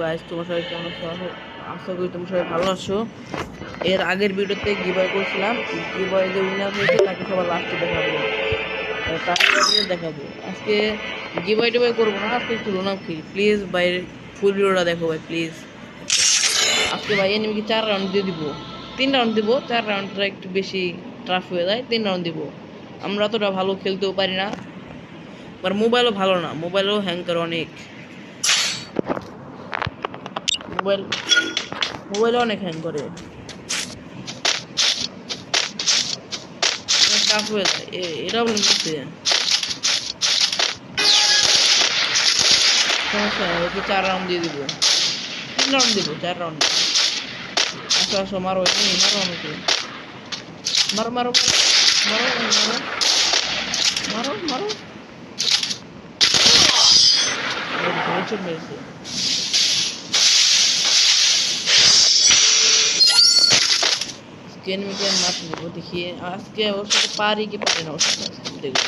Guys তোমার সবাই কেমন আশা করি তুমি সবাই ভালো আছো। এর আগের ভিডিওতে গিবয় করছিলাম। গিবয় যে উইনার হয়েছে, তাকে সবার লাস্টে দেখাবো। তারপরে দেখাবো। আজকে গিবয় টিবয় করব না, আজকে একটু রোনা ফ্রি প্লিজ ভাই ফুল ভিডিওটা দেখো ভাই প্লিজ আজকে ভাই এনিমিকে চার রাউন্ড দিয়ে দিব। তিন রাউন্ড দিব, চার রাউন্ডটা একটু বেশি টাফ হয়ে যায়, তিন রাউন্ড দিব। আমরা অতটা ভালো খেলতেও পারি না আর মোবাইলও ভালো না। মোবাইলও হ্যাং করে অনেক। মোবাইল মোবাইলে অনেক হ্যাং করে টাফ হয়ে যায় এ- এটা বলে নিচ্ছে সমস্যা নেই ওকে চার রাউন্ড দিয়ে দিব তিন রাউন্ড দিব চার রাউন্ড আসো আসো মারো এই মারো আমাকে মারো মারো মারো মারো মারো মারো মেরেছে মেরেছে স্ক্যান মিকে মারতে দেবো দেখি আজকে ওর সাথে পারি কি পারি না ওর সাথে আজকে দেখব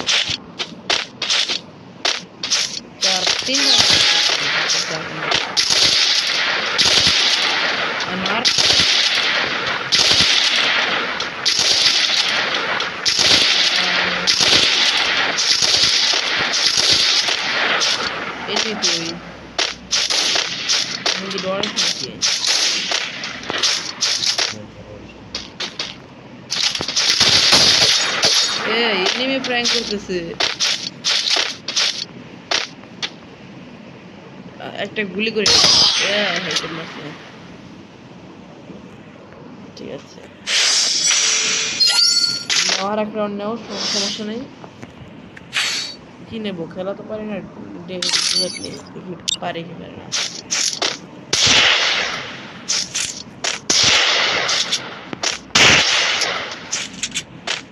চার তিন চার আর মার এটি তুই আমি কি ডর নাকি এ এনিমি প্র্যাঙ্ক করতেছে একটা গুলি করে। ঠিক আছে। নেওয়ার এক রাউন্ড নেও সম- সমস্যা নেই। কি নেব? খেলা তো পারি না। পারি কি পারি না।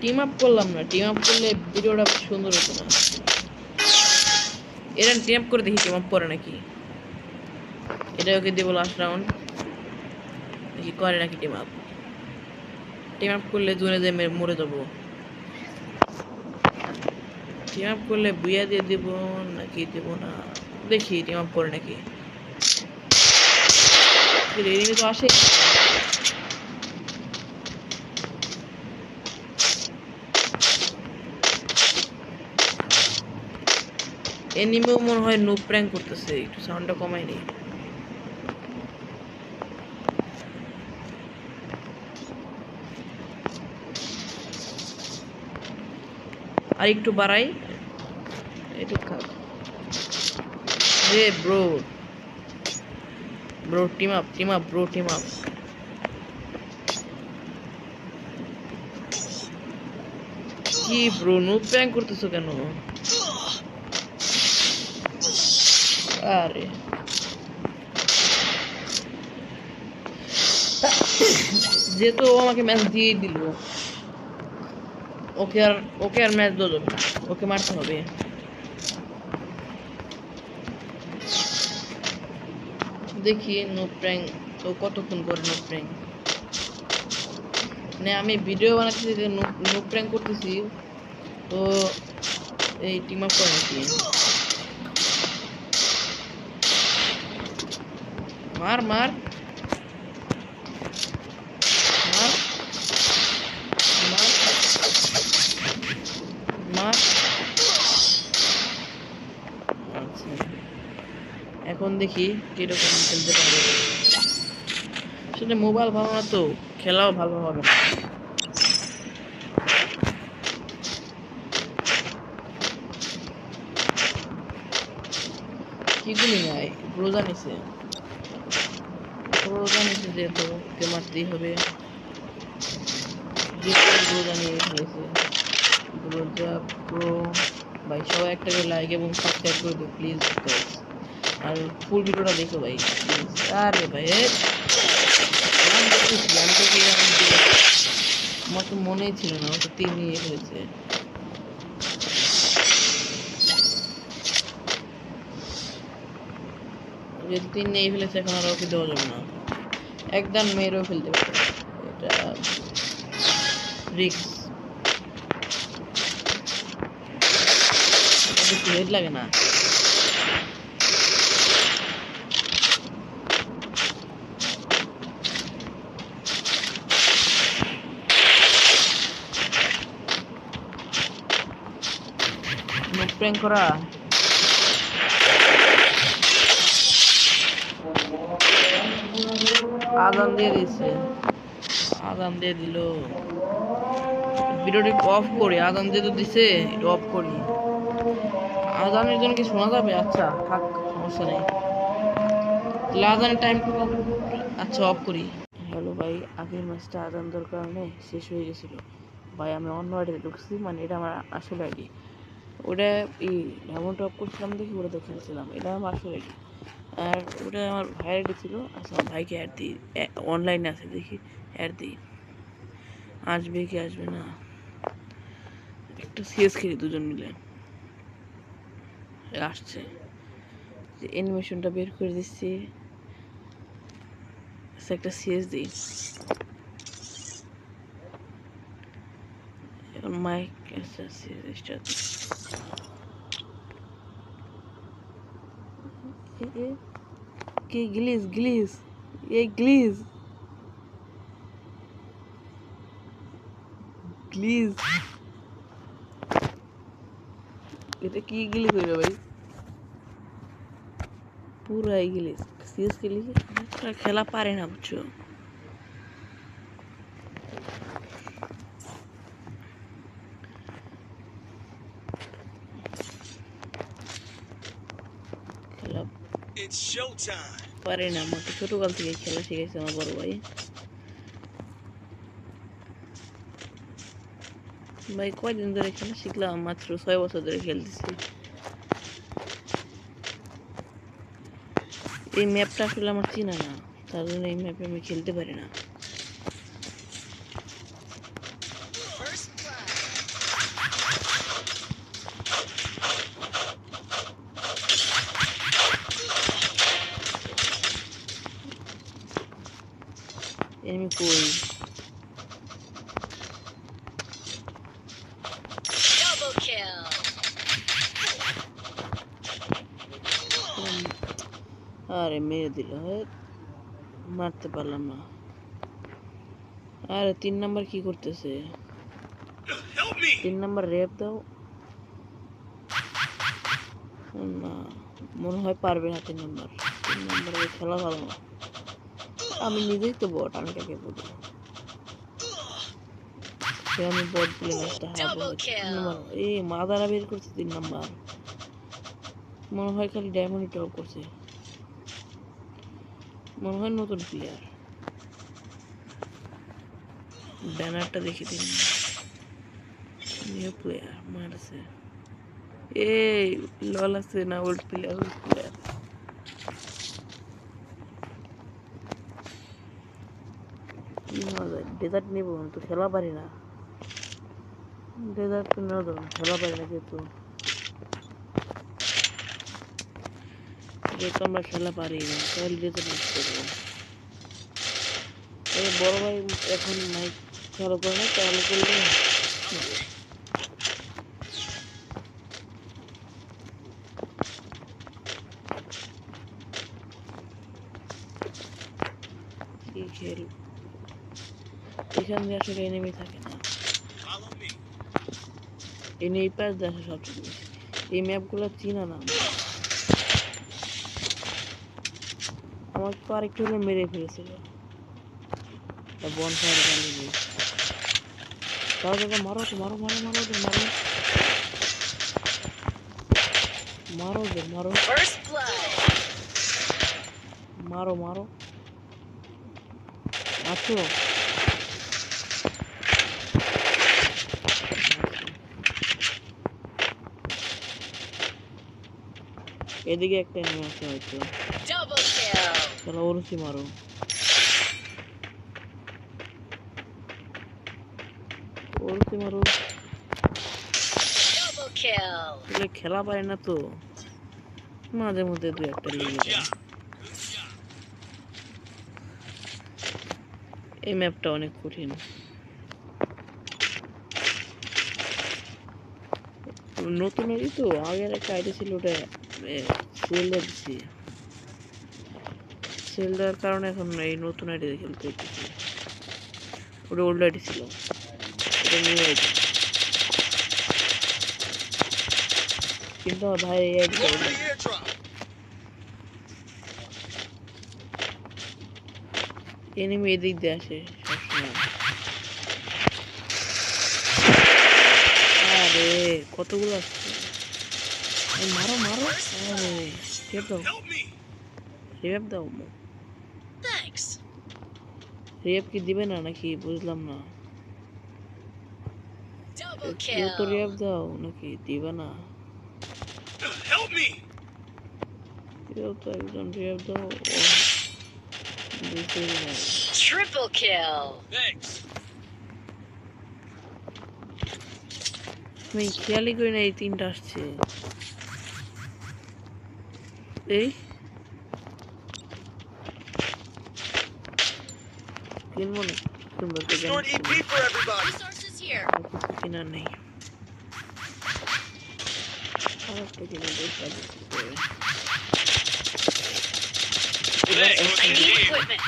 টিম আপ করলাম না টিম আপ করলে ভিডিওটা সুন্দর হতো না। এরা টিম আপ করে দেখি টিম আপ করে নাকি। এটা ওকে দেবো লাস্ট রাউন্ড দেখি করে নাকি টিম আপ টিম আপ করলে জোনে যে মরে যাব। টিম আপ করলে বুয়া দিয়ে দেবো নাকি দেবো না? দেখি টিম আপ করে নাকি। তো আসে এনিমিও মনে হয় নো প্র্যাঙ্ক করতেছে, একটু সাউন্ডটা কমাই নেই। আর একটু বাড়াই। একটু রে bro bro team up team up bro team up কি ব্রো নো প্র্যাঙ্ক করতেছো কেন? আরে যেহেতু ও আমাকে ম্যাচ দিয়েই দিল, ওকে আর ওকে আর ম্যাচ দেওয়া না। ওকে মারতে হবে। দেখি নো প্র্যাঙ্ক ও কতক্ষণ করে নো প্র্যাঙ্ক মানে আমি ভিডিও বানাচ্ছি যে নো প্র্যাঙ্ক করতেছি তো এই টিম আপ করে নাকি? মার মার। মার। মার। আচ্ছা। এখন দেখি কীরকম খেলতে পারে। আসলে মোবাইল ভালো না তো, খেলাও ভালো হবে না। কিগুলি নাই রোজা নিছে। ওকে মারতেই হবে। ভাই, সবাই একটা করে লাইক এবং সাবস্ক্রাইব করে প্লিজ আর ফুল ভিডিওটা দেখো ভাই আরে ভাই? আমার তো মনেই ছিল না ও তো তিন নিয়ে যদি তিন নিয়ে ফেলেছে, এখন আর ওকে দেওয়া যাবে না। একদম মেরেও ফেলতে পারে এটা রিক্স লাগে না। প্রেম করা। আদান দিয়ে দিচ্ছে আদান দিয়ে দিল। ভিডিওটা অফ করি আদান দিয়ে তো দিছে একটু অফ করি। আদানের জন্য কি শোনা যাবে? আচ্ছা থাক সমস্যা নেই। তাহলে আদানের টাইম আচ্ছা অফ করি। হ্যালো ভাই আগের ম্যাচটা আদান দেওয়ার কারণে শেষ হয়ে গেছিল। ভাই আমি অন্য আইডিতে ঢুকছি মানে এটা আমার আসল আইডি। ওটা এই ডায়মন্ড অফ করছিলাম দেখি ওটা তো খেলছিলাম। এটা আমার আসল আইডি। আর ওটা আমার ভাইয়ের আইডি ছিল আচ্ছা ভাইকে অ্যাড দিই। অনলাইনে আছে দেখি অ্যাড দিই। আসবে কি আসবে না? একটা সিএস খেলি দুজন মিলে। আসছে। যে অ্যানিমেশনটা বের করে দিচ্ছি। আচ্ছা, একটা সিএস দিই। মাইক আচ্ছা সিএস স্টার্ট কি গ্লিস গ্লিস এই গ্লিস গ্লিস এটা কি গিলিস হইল ভাই পুরাই গিলিস সিরিয়াস গিলিস খেলা পারে না বুঝছ খেলা It's showtime. পারে না। আমাকে ছোটকাল থেকে খেলা শিখেছে আমার বড় ভাই। ভাই, কয়দিন ধরে খেলা শিখলাম? মাত্র ছয় বছর ধরে খেলতেছি। এই ম্যাপটা আসলে আমার চিনা না। তার জন্য এই ম্যাপে আমি খেলতে পারি না। এনিমি কই Double kill. উম, আরে মেরে দিল মারতে পারলাম না। আরে তিন নাম্বার কি করতেছে? Help me. তিন নাম্বার রেপ দাও। না মনে হয় পারবে না তিন নাম্বার। তিন নাম্বারে খেলা ভালো না। আমি নিজেই তো বট আমি কাকে বলব সে আমি বট বলে ম্যাচটা হারাবো এই মাদারা বের করছে তিন নাম্বার। মনে হয় খালি ডায়মন্ড টপ করছে। মনে হয় নতুন প্লেয়ার ব্যানারটা দেখে দিন। নিউ প্লেয়ার মারছে। এই লল আছে না ওল্ড প্লেয়ার ওল্ড প্লেয়ার কি মজা ডেজার্ট নেব তো খেলা পারি না। ডেজার্ট তো নেওয়া যাবে খেলা পারি না যেহেতু। যেহেতু আমরা খেলা পারি না, তাহলে ডেজার্ট মিস করব। এই বড় ভাই এখন মাইক চালু করে না, চালু করলে কি খেল এখানে আসলে এনিমি থাকে না. এনে এই পাশ দেখে বেশি। এই ম্যাপগুলো চিনা না। আমাকে তো আরেকটু হলে মেরে ফেলেছিল। বন ফায়ার গালি দিয়ে দাও দাদা মারো তো মারো মারো মারো ওদের মারো মারো। ওদের মারো মারো মারো। আছো? এদিকে একটা নেমে আছে হয়তো। চলো ওরসি মারো। ওরসি মারো। খেলা পারে না তো। মাঝে মধ্যে দু একটা লেগে যায়। এই ম্যাপটা অনেক কঠিন। নতুন আইডি তো, আগের একটা আইডি ছিল ওটা সেলটা দিচ্ছি সেল দেওয়ার কারণে এখন এই নতুন আইডি খেলতে হচ্ছে ওটা ওল্ড আইডি ছিল। এটা নিউ আইডি। কিন্তু আমার ভাই, এই আইডি. এনিমি এদিক দিয়ে আসে সবসময় আরে কতগুলো আসছে এই মারো মারো আরে রিভাইভ দাও Help me. রিভাইভ দাও Thanks. রিভাইভ কি দিবে না নাকি বুঝলাম না Double কেউ তো kill. রিভাইভ দাও নাকি দিবে না Help me. কেউ তো একজন রিভাইভ দাও ও বুঝতেই না Triple kill. Thanks. আমি খেয়ালই করি না এই তিনটা আসছে এই কিনবো না তোমরা তো জানো Snort EP for everybody. Resources here. আর কিছু কেনার নেই আর একটা কিনে বেশ কাজে দিতে হবে। এবার Thanks. একটা I need equipment.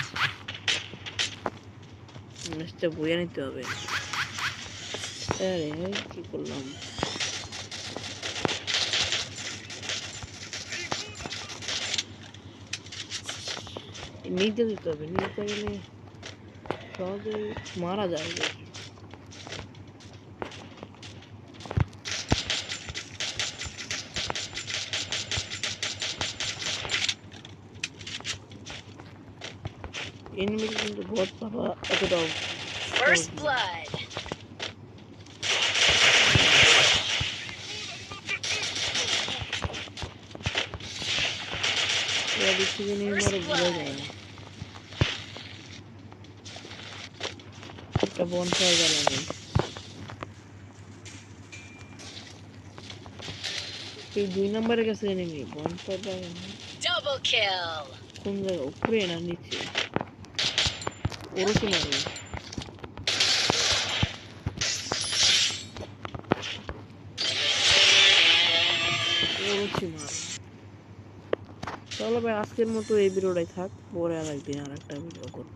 ম্যাচটা বইয়ে নিতে হবে আরে কি করলাম নিতে দিতে হবে নিতে গেলে সহজে মারা যায় যে। এনিমি কিন্তু বহুত বাবা এতটাও First blood. এরা দিচ্ছি যে নিয়ে মারে বোঝা যায় না একটা বনফায়ার জ্বালানি এই দুই নম্বরের কাছে এনিমি বনফায়ার জ্বালানি Double kill. কোন জায়গা উপরে না নিচে ওরকম মারো ওরকম চলো ভাই আজকের মতো এই ভিডিওটাই থাক, পরে আর একদিন আর একটা ভিডিও করব।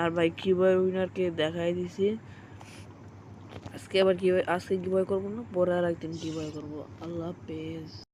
আর ভাই কীভাবে উইনারকে দেখাই দিছি। আজকে আবার কীভাবে আজকে কীভাবে করব না, পরে আর একদিন কীভাবে করব। আল্লাহ হাফেজ।